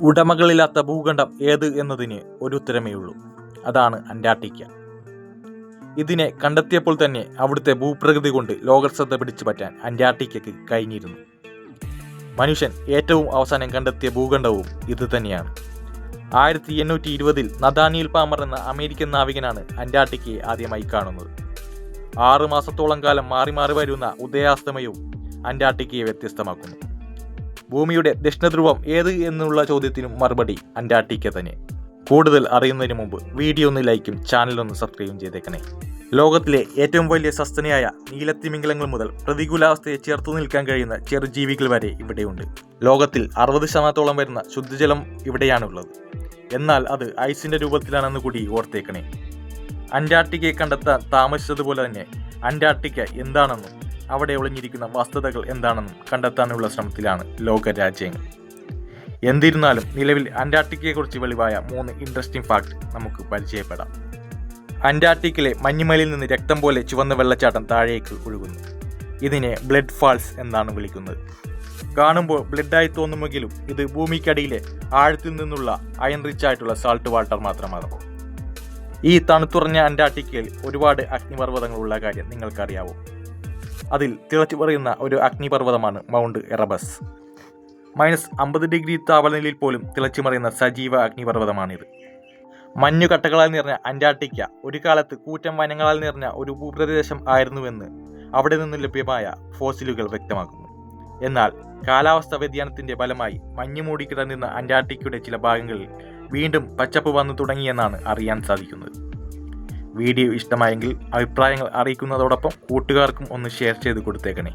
ഉടമകളില്ലാത്ത ഭൂഖണ്ഡം ഏത് എന്നതിന് ഒരു ഉത്തരമേ ഉള്ളൂ. അതാണ് അന്റാർട്ടിക്ക. ഇതിനെ കണ്ടെത്തിയപ്പോൾ തന്നെ അവിടുത്തെ ഭൂപ്രകൃതി കൊണ്ട് ലോകശ്രദ്ധ പിടിച്ചു പറ്റാൻ അന്റാർട്ടിക്കയ്ക്ക് കഴിഞ്ഞിരുന്നു. മനുഷ്യൻ ഏറ്റവും അവസാനം കണ്ടെത്തിയ ഭൂഖണ്ഡവും ഇത് തന്നെയാണ്. ആയിരത്തി എണ്ണൂറ്റി ഇരുപതിൽ നദാനിയിൽ പാമർ എന്ന അമേരിക്കൻ നാവികനാണ് അന്റാർട്ടിക്കയെ ആദ്യമായി കാണുന്നത്. ആറ് മാസത്തോളം കാലം മാറി മാറി വരുന്ന ഉദയാസ്തമയവും അന്റാർട്ടിക്കയെ വ്യത്യസ്തമാക്കുന്നു. ഭൂമിയുടെ ദക്ഷിണധ്രുവം ഏത് എന്നുള്ള ചോദ്യത്തിനും മറുപടി അന്റാർട്ടിക്ക തന്നെ കൂടുതൽ അറിയുന്നതിന് മുമ്പ് വീഡിയോ ഒന്ന് ലൈക്കും ചാനൽ ഒന്ന് സബ്സ്ക്രൈബും ചെയ്തേക്കണേ. ലോകത്തിലെ ഏറ്റവും വലിയ സസ്തനിയായ നീലത്തിമിംഗലങ്ങൾ മുതൽ പ്രതികൂലാവസ്ഥയെ ചേർത്തു നിൽക്കാൻ കഴിയുന്ന ചെറുജീവികൾ വരെ ഇവിടെയുണ്ട്. ലോകത്തിൽ അറുപത് ശതമാനത്തോളം വരുന്ന ശുദ്ധജലം ഇവിടെയാണുള്ളത്. എന്നാൽ അത് ഐസിന്റെ രൂപത്തിലാണെന്ന് കൂടി ഓർത്തേക്കണേ. അന്റാർട്ടിക്കയെ കണ്ടെത്താൻ താമസിച്ചതുപോലെ തന്നെ അന്റാർട്ടിക്ക എന്താണെന്നും അവിടെ ഒളിഞ്ഞിരിക്കുന്ന വസ്തുതകൾ എന്താണെന്നും കണ്ടെത്താനുള്ള ശ്രമത്തിലാണ് ലോക രാജ്യങ്ങൾ എന്നിരുന്നാലും നിലവിൽ അന്റാർട്ടിക്കയെക്കുറിച്ച് വെളിവായ മൂന്ന് ഇൻട്രസ്റ്റിംഗ് ഫാക്ട് നമുക്ക് പരിചയപ്പെടാം. അന്റാർട്ടിക്കിലെ മഞ്ഞുമലയിൽ നിന്ന് രക്തം പോലെ ചുവന്ന വെള്ളച്ചാട്ടം താഴേക്ക് ഒഴുകുന്നു. ഇതിനെ ബ്ലഡ് ഫാൾസ് എന്നാണ് വിളിക്കുന്നത്. കാണുമ്പോൾ ബ്ലഡായി തോന്നുമെങ്കിലും ഇത് ഭൂമിക്കടിയിലെ ആഴത്തിൽ നിന്നുള്ള അയൺ റിച്ച് ആയിട്ടുള്ള സാൾട്ട് വാട്ടർ മാത്രമാണ്. ഈ തണുത്തുറഞ്ഞ അന്റാർട്ടിക്കയിൽ ഒരുപാട് അഗ്നിപർവതങ്ങളുള്ള കാര്യം നിങ്ങൾക്കറിയാവോ? അതിൽ തിളച്ചു പറയുന്ന ഒരു അഗ്നിപർവതമാണ് മൗണ്ട് എറബസ്. മൈനസ് അമ്പത് ഡിഗ്രി താപനിലയിൽ പോലും തിളച്ചു മറിയുന്ന സജീവ അഗ്നിപർവതമാണിത്. മഞ്ഞുകട്ടകളാൽ നിറഞ്ഞ അന്റാർട്ടിക്ക ഒരു കാലത്ത് കൂറ്റൻ വനങ്ങളാൽ നിറഞ്ഞ ഒരു ഭൂപ്രദേശം ആയിരുന്നുവെന്ന് അവിടെ നിന്ന് ലഭ്യമായ ഫോസിലുകൾ വ്യക്തമാക്കുന്നു. എന്നാൽ കാലാവസ്ഥ വ്യതിയാനത്തിന്റെ ഫലമായി മഞ്ഞു മൂടിക്കിടന്നിരുന്ന അന്റാർട്ടിക്കയുടെ ചില ഭാഗങ്ങളിൽ വീണ്ടും പച്ചപ്പ് വന്നു തുടങ്ങിയെന്നാണ് അറിയാൻ സാധിക്കുന്നത്. വീഡിയോ ഇഷ്ടമായെങ്കിൽ അഭിപ്രായങ്ങൾ അറിയിക്കുന്നതോടൊപ്പം കൂട്ടുകാർക്കും ഒന്ന് ഷെയർ ചെയ്ത് കൊടുത്തേക്കണേ.